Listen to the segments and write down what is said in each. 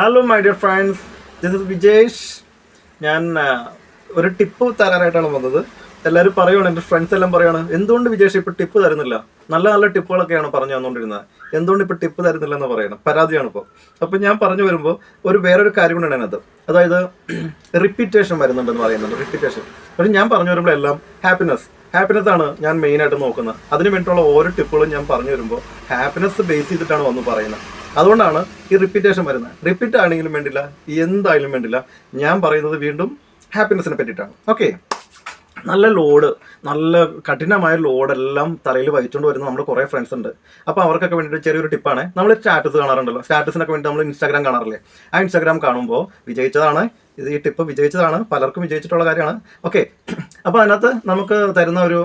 Hello my dear friends this is Vijesh ഞാൻ ഒരു tip തരാനായിട്ടാണ് വന്നത്. എല്ലാവരും പറയുകയാണ് എന്റെ ഫ്രണ്ട്സ് എല്ലാം പറയുകയാണ് എന്തുകൊണ്ട് വിജേഷ് ഇപ്പോൾ ടിപ്പ് തരുന്നില്ല? നല്ല നല്ല ടിപ്പുകളൊക്കെയാണ് പറഞ്ഞു തന്നുകൊണ്ടിരുന്നത്. എന്തുകൊണ്ട് ഇപ്പോൾ ടിപ്പ് തരുന്നില്ല എന്ന് പറയണം. പരാതിയാണ് ഇപ്പോൾ അപ്പോൾ ഞാൻ പറഞ്ഞു വരുമ്പോൾ ഒരു വേറൊരു കാര്യം കൊണ്ടാണ് അതിനകത്ത്. അതായത് റിപ്പീറ്റേഷൻ വരുന്നുണ്ടെന്ന് പറയുന്നുണ്ട്. റിപ്പീറ്റേഷൻ പക്ഷേ ഞാൻ പറഞ്ഞു വരുമ്പോൾ എല്ലാം ഹാപ്പിനെസ് ഹാപ്പിനെസ് ആണ് ഞാൻ മെയിനായിട്ട് നോക്കുന്നത്. അതിന് വേണ്ടിയിട്ടുള്ള ഓരോ ടിപ്പുകളും ഞാൻ പറഞ്ഞു വരുമ്പോൾ ഹാപ്പിനെസ് ബേസ് ചെയ്തിട്ടാണ് വന്ന് പറയുന്നത്. അതുകൊണ്ടാണ് ഈ റിപ്പീറ്റേഷൻ വരുന്നത്. റിപ്പീറ്റ് ആണെങ്കിലും വേണ്ടില്ല എന്തായാലും വേണ്ടില്ല. ഞാൻ പറയുന്നത് വീണ്ടും ഹാപ്പിനെസ്സിനെ പറ്റിയിട്ടാണ്. ഓക്കെ നല്ല ലോഡ് നല്ല കഠിനമായ ലോഡെല്ലാം തലയിൽ വഹിച്ചുകൊണ്ട് വരുന്ന നമ്മുടെ കുറേ ഫ്രണ്ട്സ് ഉണ്ട്. അപ്പോൾ അവർക്കൊക്കെ വേണ്ടിയിട്ട് ചെറിയൊരു ടിപ്പാണ് നമ്മൾ സ്റ്റാറ്റസ് കാണാറുണ്ടല്ലോ. സ്റ്റാറ്റസിനൊക്കെ വേണ്ടി നമ്മൾ ഇൻസ്റ്റാഗ്രാം കാണാറില്ലേ? ആ ഇൻസ്റ്റാഗ്രാം കാണുമ്പോൾ വിജയിച്ചതാണ്. ഇത് ഈ ടിപ്പ് വിജയിച്ചതാണ്. പലർക്കും വിജയിച്ചിട്ടുള്ള കാര്യമാണ്. ഓക്കെ അപ്പോൾ അതിനകത്ത് നമുക്ക് തരുന്ന ഒരു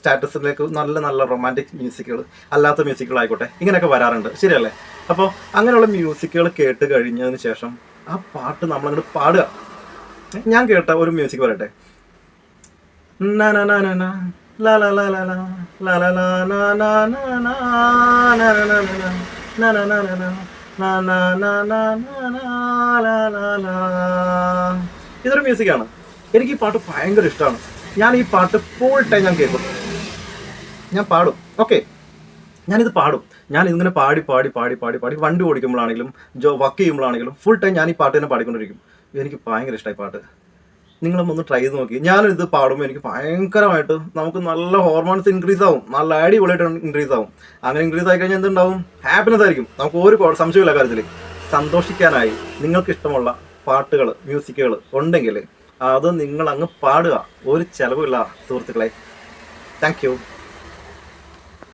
സ്റ്റാറ്റസിലേക്ക് നല്ല നല്ല റൊമാന്റിക് മ്യൂസിക്കുകൾ അല്ലാത്ത മ്യൂസിക്കുകൾ ആയിക്കോട്ടെ ഇങ്ങനെയൊക്കെ വരാറുണ്ട്. ശരിയല്ലേ? അപ്പോൾ അങ്ങനെയുള്ള മ്യൂസിക്കുകൾ കേട്ട് കഴിഞ്ഞതിന് ശേഷം ആ പാട്ട് നമ്മളങ്ങോട്ട് പാടുക ഞാൻ കേട്ട ഒരു മ്യൂസിക് പറയട്ടെ. ഇതൊരു മ്യൂസിക്കാണ് എനിക്ക് ഈ പാട്ട് ഭയങ്കര ഇഷ്ടമാണ് ഞാൻ ഈ പാട്ട് ഫുൾ ടൈം ഞാൻ കേൾക്കും ഞാൻ പാടും ഓക്കെ ഞാനിത് പാടും. ഞാൻ ഇങ്ങനെ പാടി പാടി പാടി പാടി പാടി വണ്ടി ഓടിക്കുമ്പോഴാണെങ്കിലും ജോ വർക്ക് ചെയ്യുമ്പോഴാണെങ്കിലും ഫുൾ ടൈം ഞാൻ ഈ പാട്ട് തന്നെ പാടിക്കൊണ്ടിരിക്കും. എനിക്ക് ഭയങ്കര ഇഷ്ടമായി പാട്ട്. നിങ്ങളും ഒന്ന് ട്രൈ ചെയ്ത് നോക്കി. ഞാനിത് പാടുമ്പോൾ എനിക്ക് ഭയങ്കരമായിട്ട് നമുക്ക് നല്ല ഹോർമോൺസ് ഇൻക്രീസ് ആവും. നല്ല അടിപൊളിയായിട്ട് ഇൻക്രീസ് ആവും. അങ്ങനെ ഇൻക്രീസ് ആയി കഴിഞ്ഞാൽ എന്തുണ്ടാവും? ഹാപ്പിനെസ് ആയിരിക്കും. നമുക്ക് ഒരു സംശയമില്ല കാര്യത്തിൽ സന്തോഷിക്കാനായി നിങ്ങൾക്ക് ഇഷ്ടമുള്ള പാട്ടുകൾ മ്യൂസിക്കുകൾ ഉണ്ടെങ്കിൽ അത് നിങ്ങൾ അങ്ങ് പാടുക. ഒരു ചിലവില്ല സുഹൃത്തുക്കളെ. Thank you